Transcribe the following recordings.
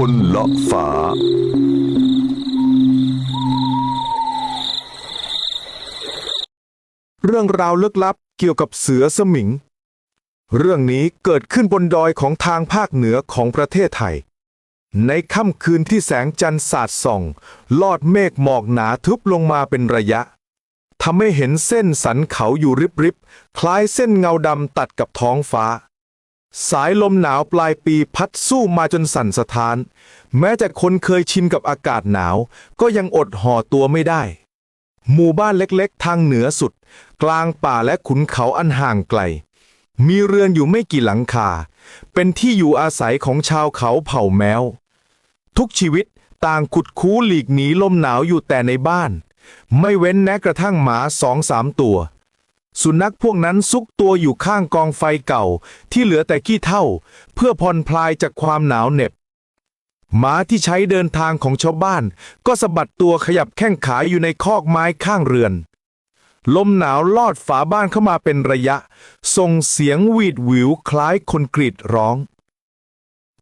คนเลาะฝาเรื่องราวลึกลับเกี่ยวกับเสือสมิง เรื่องนี้เกิดขึ้นบนดอยของทางภาคเหนือของประเทศไทย ในค่ำคืนที่แสงจันทร์สาดส่อง ลอดเมฆหมอกหนาทึบลงมาเป็นระยะทำให้เห็นเส้นสันเขาอยู่ริบๆคล้ายเส้นเงาดำตัดกับท้องฟ้า สายลมหนาวปลายปีพัดสู้มาจนสั่นสะท้าน แม้แต่คนเคยชินกับอากาศหนาว ก็ยังอดห่อตัวไม่ได้ หมู่บ้านเล็กๆ ทางเหนือสุด กลางป่าและขุนเขาอันห่างไกล มีเรือนอยู่ไม่กี่หลังคา เป็นที่อยู่อาศัยของชาวเขาเผ่าแมว ทุกชีวิตต่างขุดคู้หลีกหนีลมหนาวอยู่แต่ในบ้าน ไม่เว้นแม้กระทั่งหมาสองสามตัว สุนัขพวกนั้นซุกตัวอยู่ข้างกองไฟเก่า ที่เหลือแต่ขี้เท่า เพื่อผ่อนคลายจากความหนาวเหน็บหมาที่ใช้เดินทางของชาวบ้าน ก็สะบัดตัวขยับแข้งขาอยู่ในคอกไม้ข้างเรือน ลมหนาวลอดฝาบ้านเข้ามาเป็นระยะ ส่งเสียงหวีดหวิวคล้ายคนกรีดร้อง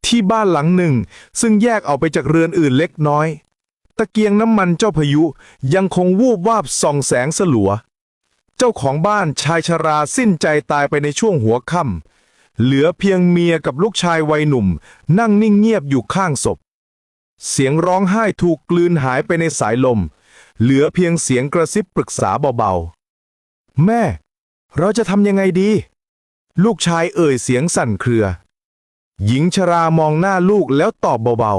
ที่บ้านหลังหนึ่ง ซึ่งแยกออกไปจากเรือนอื่นเล็กน้อย ตะเกียงน้ำมันเจ้าพายุยังคงวูบวาบส่องแสงสลัว เจ้าของบ้านชายชราสิ้นใจตายไปในช่วงหัวค่ำเหลือเพียงเมียกับลูกชายวัยหนุ่ม นั่งนิ่งเงียบอยู่ข้างศพ เสียงร้องไห้ถูกกลืนหายไปในสายลม เหลือเพียงเสียงกระซิบปรึกษาเบาๆ แม่ เราจะทำยังไงดี ลูกชายเอ่ยเสียงสั่นเครือ หญิงชรามองหน้าลูกแล้วตอบเบา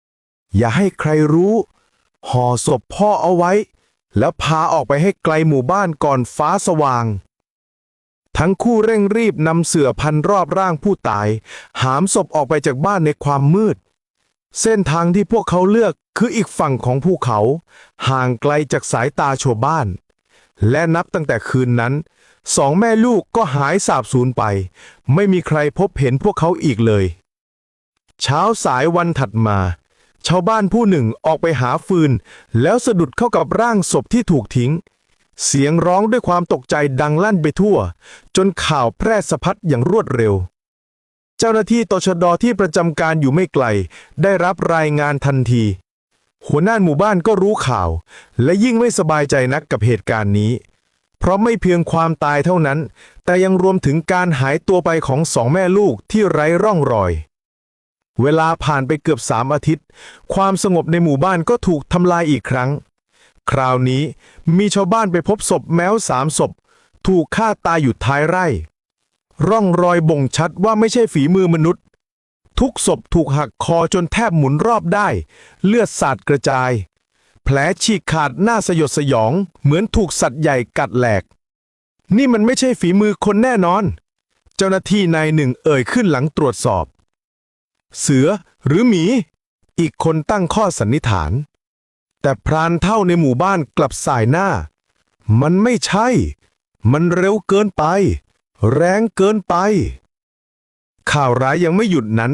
ๆ อย่าให้ใครรู้ห่อศพพ่อเอาไว้ แล้วพาออกไปให้ไกลหมู่บ้านก่อนฟ้าสว่าง ทั้งคู่เร่งรีบนำเสื่อพันรอบร่างผู้ตาย หามศพออกไปจากบ้านในความมืด เส้นทางที่พวกเขาเลือกคืออีกฝั่งของภูเขา ห่างไกลจากสายตาชาวบ้าน และนับตั้งแต่คืนนั้นสองแม่ลูกก็หายสาบสูญไป ไม่มีใครพบเห็นพวกเขาอีกเลย เช้าสายวันถัดมา ชาวบ้านผู้หนึ่งออกไปหาฟืน แล้วสะดุดเข้ากับร่างศพที่ถูกทิ้ง เสียงร้องด้วยความตกใจดังลั่นไปทั่ว จนข่าวแพร่สะพัดอย่างรวดเร็ว เจ้าหน้าที่ตชดที่ประจำการอยู่ไม่ไกล ได้รับรายงานทันที หัวหน้าหมู่บ้านก็รู้ข่าว และยิ่งไม่สบายใจนักกับเหตุการณ์นี้ เพราะไม่เพียงความตายเท่านั้น แต่ยังรวมถึงการหายตัวไปของสองแม่ลูกที่ไร้ร่องรอย เวลาผ่านไปเกือบสามอาทิตย์ ความสงบในหมู่บ้านก็ถูกทำลายอีกครั้ง คราวนี้มีชาวบ้านไปพบศพแมวสามศพ ถูกฆ่าตายอยู่ท้ายไร่ ร่องรอยบ่งชัดว่าไม่ใช่ฝีมือมนุษย์ ทุกศพถูกหักคอจนแทบหมุนรอบได้ เลือดสาดกระจาย แผลฉีกขาดหน้าสยดสยอง เหมือนถูกสัตว์ใหญ่กัดแหลก นี่มันไม่ใช่ฝีมือคนแน่นอน เจ้าหน้าที่นายหนึ่งเอ่ยขึ้นหลังตรวจสอบ เสือหรือหมี อีกคนตั้งข้อสันนิษฐาน แต่พรานเท่าในหมู่บ้านกลับสายหน้า มันไม่ใช่ มันเร็วเกินไป แรงเกินไป ข่าวร้ายยังไม่หยุดนั้น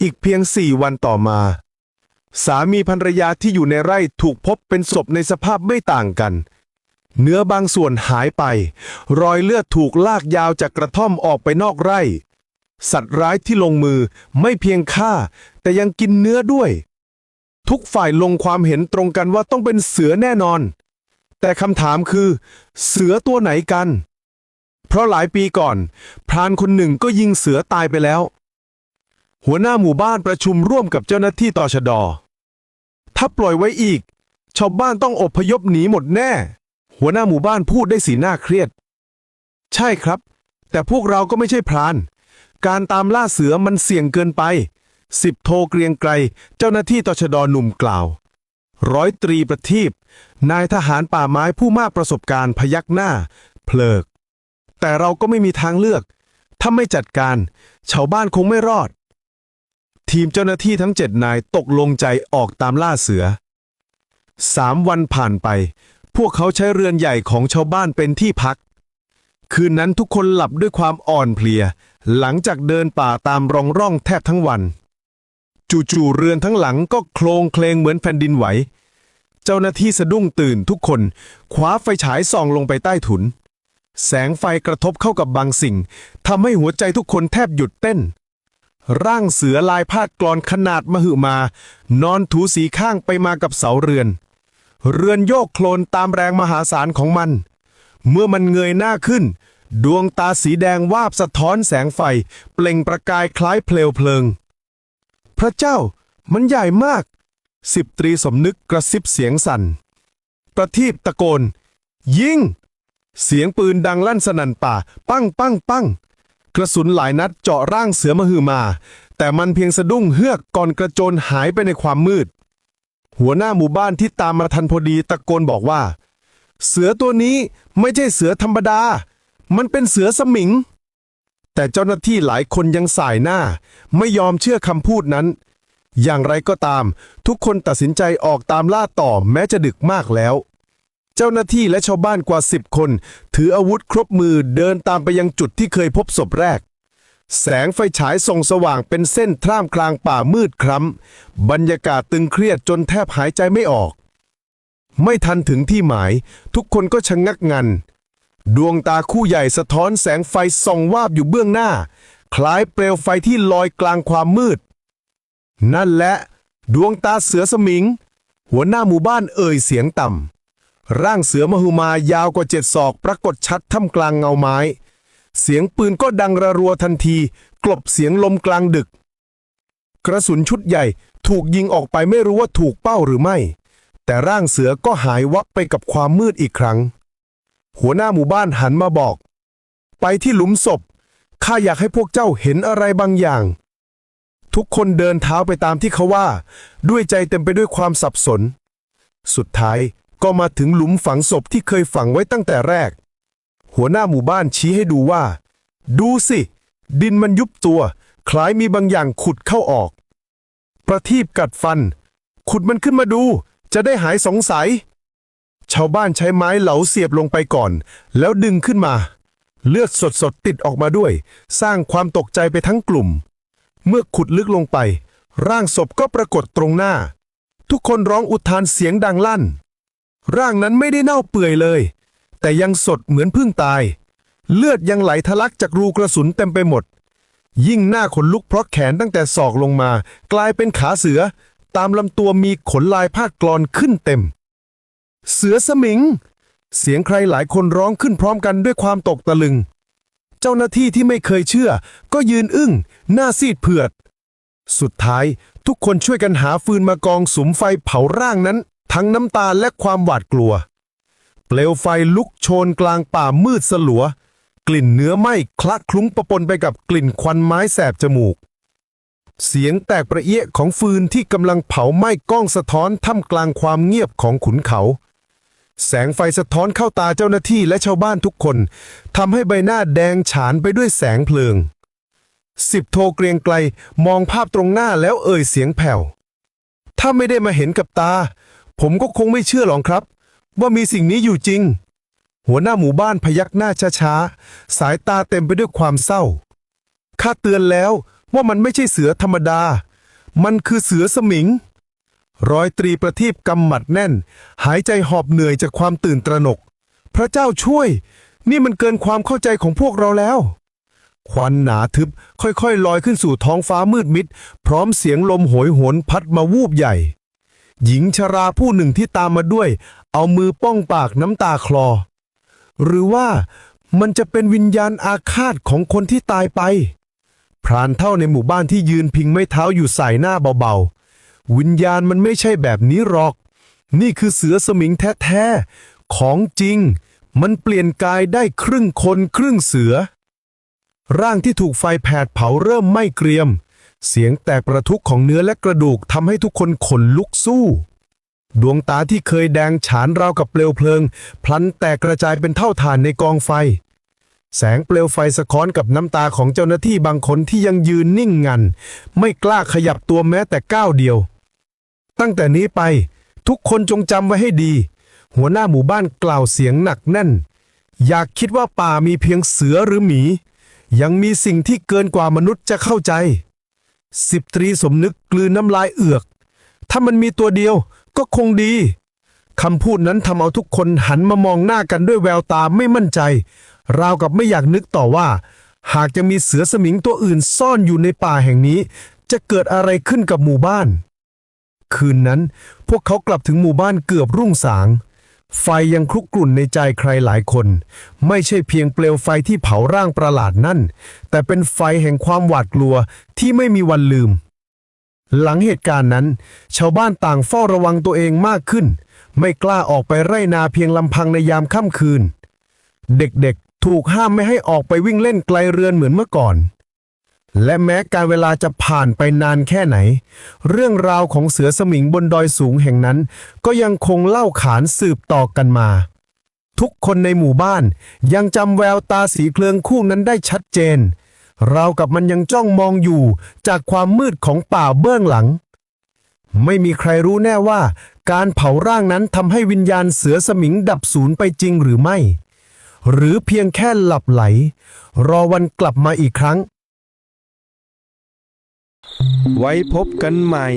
อีกเพียงสี่วันต่อมา สามีภรรยาที่อยู่ในไร่ถูกพบเป็นศพในสภาพไม่ต่างกันเนื้อบางส่วนหายไป รอยเลือดถูกลากยาวจากกระท่อมออกไปนอกไร่ สัตว์ร้ายที่ลงมือไม่เพียงฆ่า แต่ยังกินเนื้อด้วย ทุกฝ่ายลงความเห็นตรงกันว่าต้องเป็นเสือแน่นอน แต่คำถามคือ เสือตัวไหนกัน เพราะหลายปีก่อน พรานคนหนึ่งก็ยิงเสือตายไปแล้ว หัวหน้าหมู่บ้านประชุมร่วมกับเจ้าหน้าที่ตชด ถ้าปล่อยไว้อีก ชาวบ้านต้องอบพยพหนีหมดแน่ หัวหน้าหมู่บ้านพูดได้สีหน้าเครียด ใช่ครับ แต่พวกเราก็ไม่ใช่พราน การตามล่าเสือมันเสี่ยงเกินไปสิบโทเกรียงไกรเจ้าหน้าที่ตชดหนุ่มกล่าว ร้อยตรีประทีปนายทหารป่าไม้ผู้มากประสบการณ์พยักหน้า เพลิก แต่เราก็ไม่มีทางเลือก ถ้าไม่จัดการ ชาวบ้านคงไม่รอด ทีมเจ้าหน้าที่ทั้งเจ็ดนายตกลงใจออกตามล่าเสือสามวันผ่านไป พวกเขาใช้เรือนใหญ่ของชาวบ้านเป็นที่พัก คืนนั้นทุกคนหลับด้วยความอ่อนเพลีย หลังจากเดินป่าตามรองร่องแทบทั้งวัน จู่ๆเรือนทั้งหลังก็โคลงเคลงเหมือนแผ่นดินไหว เจ้าหน้าที่สะดุ้งตื่นทุกคนคว้าไฟฉายส่องลงไปใต้ถุน แสงไฟกระทบเข้ากับบางสิ่งทำให้หัวใจทุกคนแทบหยุดเต้น ร่างเสือลายพาดกรอนขนาดมหึมา นอนถูสีข้างไปมากับเสาเรือน เรือนโยกโคลนตามแรงมหาศาลของมัน เมื่อมันเงยหน้าขึ้น ดวงตาสีแดงวาบสะท้อนแสงไฟ เปล่งประกายคล้ายเพลวเพลิง พระเจ้ามันใหญ่มาก สิบตรีสมนึกกระซิบเสียงสั่น ประทีปตะโกน ยิง เสียงปืนดังลั่นสนั่นป่า ปั้งปั้งปั้งกระสุนหลายนัดเจาะร่างเสือมหือมา แต่มันเพียงสะดุ้งเฮือกก่อนกระโจนหายไปในความมืด หัวหน้าหมู่บ้านที่ตามมาทันพอดีตะโกนบอกว่า เสือตัวนี้ไม่ใช่เสือธรรมดา มันเป็นเสือสมิง แต่เจ้าหน้าที่หลายคนยังสายหน้า ไม่ยอมเชื่อคำพูดนั้น อย่างไรก็ตาม ทุกคนตัดสินใจออกตามล่าต่อแม้จะดึกมากแล้ว เจ้าหน้าที่และชาวบ้านกว่าสิบคน ถืออาวุธครบมือเดินตามไปยังจุดที่เคยพบศพแรก แสงไฟฉายส่องสว่างเป็นเส้นท่ามกลางป่ามืดคร้ำบรรยากาศตึงเครียดจนแทบหายใจไม่ออก ไม่ทันถึงที่หมาย ทุกคนก็ชะงงักงัน ดวงตาคู่ใหญ่สะท้อนแสงไฟส่องวาบอยู่เบื้องหน้า คล้ายเปลวไฟที่ลอยกลางความมืด นั่นแหละ ดวงตาเสือสมิง หัวหน้าหมู่บ้านเอ่ยเสียงต่ำ ร่างเสือมหุมายาวกว่าเจ็ดศอกปรากฏชัดท่ามกลางเงาไม้ เสียงปืนก็ดังระรัวทันที กลบเสียงลมกลางดึก กระสุนชุดใหญ่ถูกยิงออกไปไม่รู้ว่าถูกเป้าหรือไม่ แต่ร่างเสือก็หายวับไปกับความมืดอีกครั้ง หัวหน้าหมู่บ้านหันมาบอก ไปที่หลุมศพ ข้าอยากให้พวกเจ้าเห็นอะไรบางอย่าง ทุกคนเดินเท้าไปตามที่เขาว่า ด้วยใจเต็มไปด้วยความสับสน สุดท้ายก็มาถึงหลุมฝังศพที่เคยฝังไว้ตั้งแต่แรก หัวหน้าหมู่บ้านชี้ให้ดูว่า ดูสิ ดินมันยุบตัว คล้ายมีบางอย่างขุดเข้าออก ประทีปกัดฟัน ขุดมันขึ้นมาดู จะได้หายสงสัย ชาวบ้านใช้ไม้เหลาเสียบลงไปก่อน แล้วดึงขึ้นมา เลือดสดๆติดออกมาด้วย สร้างความตกใจไปทั้งกลุ่ม เมื่อขุดลึกลงไป ร่างศพก็ปรากฏตรงหน้า ทุกคนร้องอุทานเสียงดังลั่น ร่างนั้นไม่ได้เน่าเปื่อยเลย แต่ยังสดเหมือนเพิ่งตาย เลือดยังไหลทะลักจากรูกระสุนเต็มไปหมดยิ่งหน้าขนลุกเพราะแขนตั้งแต่ศอกลงมา กลายเป็นขาเสือ ตามลำตัวมีขนลายพาดกรอนขึ้นเต็ม เสือสมิง เสียงใครหลายคนร้องขึ้นพร้อมกันด้วยความตกตะลึง เจ้าหน้าที่ที่ไม่เคยเชื่อ ก็ยืนอึ้ง หน้าซีดเผือด สุดท้ายทุกคนช่วยกันหาฟืนมากองสุมไฟเผาร่างนั้น ทั้งน้ำตาและความหวาดกลัว เปลวไฟลุกโชนกลางป่ามืดสลัว กลิ่นเนื้อไหม้คละคลุ้งปะปนไปกับกลิ่นควันไม้แสบจมูก เสียงแตกประเอียของฟืนที่กำลังเผาไหม้กล้องสะท้อนท่ามกลางความเงียบของขุนเขา แสงไฟสะท้อนเข้าตาเจ้าหน้าที่และชาวบ้านทุกคนทำให้ใบหน้าแดงฉานไปด้วยแสงเพลิง สิบโทเกรียงไกลมองภาพตรงหน้าแล้วเอ่ยเสียงแผ่ว ถ้าไม่ได้มาเห็นกับตา ผมก็คงไม่เชื่อหรอกครับ ว่ามีสิ่งนี้อยู่จริง หัวหน้าหมู่บ้านพยักหน้าช้าๆสายตาเต็มไปด้วยความเศร้าข้าเตือนแล้ว ว่ามันไม่ใช่เสือธรรมดา มันคือเสือสมิง ร้อยตรีประทีปกำหมัดแน่น หายใจหอบเหนื่อยจากความตื่นตระหนก พระเจ้าช่วย นี่มันเกินความเข้าใจของพวกเราแล้ว ควันหนาทึบค่อยๆ ลอยขึ้นสู่ท้องฟ้ามืดมิด พร้อมเสียงลมโหยหวนพัดมาวูบใหญ่ หญิงชราผู้หนึ่งที่ตามมาด้วย เอามือป้องปากน้ำตาคลอ หรือว่ามันจะเป็นวิญญาณอาฆาตของคนที่ตายไป พรานเท่าในหมู่บ้านที่ยืนพิงไม้เท้าอยู่ใส่หน้าเบาๆ วิญญาณมันไม่ใช่แบบนี้หรอก นี่คือเสือสมิงแท้ๆ ของจริง มันเปลี่ยนกายได้ครึ่งคนครึ่งเสือ ร่างที่ถูกไฟแผดเผาเริ่มไหม้เกรียม เสียงแตกประทุกของเนื้อและกระดูกทำให้ทุกคนขนลุกสู้ ดวงตาที่เคยแดงฉานราวกับเปลวเพลิง พลันแตกกระจายเป็นเท่าฐานในกองไฟ แสงเปลวไฟสะท้อนกับน้ำตาของเจ้าหน้าที่บางคนที่ยังยืนนิ่งงัน ไม่กล้าขยับตัวแม้แต่ก้าวเดียว ตั้งแต่นี้ไป ทุกคนจงจำไว้ให้ดี หัวหน้าหมู่บ้านกล่าวเสียงหนักแน่น อยากคิดว่าป่ามีเพียงเสือหรือหมี ยังมีสิ่งที่เกินกว่ามนุษย์จะเข้าใจ สิบตรีสมนึกกลืนน้ำลายเอือก ถ้ามันมีตัวเดียวก็คงดีคำพูดนั้นทำเอาทุกคนหันมามองหน้ากันด้วยแววตาไม่มั่นใจ ราวกับไม่อยากนึกต่อว่า หากจะมีเสือสมิงตัวอื่นซ่อนอยู่ในป่าแห่งนี้ จะเกิดอะไรขึ้นกับหมู่บ้าน คืนนั้นพวกเขากลับถึงหมู่บ้านเกือบรุ่งสาง ไฟยังคลุกกลุ่นในใจใครหลายคน ไม่ใช่เพียงเปลวไฟที่เผาร่างประหลาดนั่น แต่เป็นไฟแห่งความหวาดกลัวที่ไม่มีวันลืม หลังเหตุการณ์นั้น ชาวบ้านต่างเฝ้าระวังตัวเองมากขึ้น ไม่กล้าออกไปไร่นาเพียงลำพังในยามค่ำคืนเด็กๆ ถูกห้ามไม่ให้ออกไปวิ่งเล่นไกลเรือนเหมือนเมื่อก่อน และแม้การเวลาจะผ่านไปนานแค่ไหน เรื่องราวของเสือสมิงบนดอยสูงแห่งนั้น ก็ยังคงเล่าขานสืบต่อกันมา ทุกคนในหมู่บ้านยังจำแววตาสีเคลืองคู่นั้นได้ชัดเจนราวกับมันยังจ้องมองอยู่จากความมืดของป่าเบื้องหลัง ไม่มีใครรู้แน่ว่า การเผาร่างนั้นทำให้วิญญาณเสือสมิงดับสูญไปจริงหรือไม่ หรือเพียงแค่หลับไหล รอวันกลับมาอีกครั้ง ไว้พบกันใหม่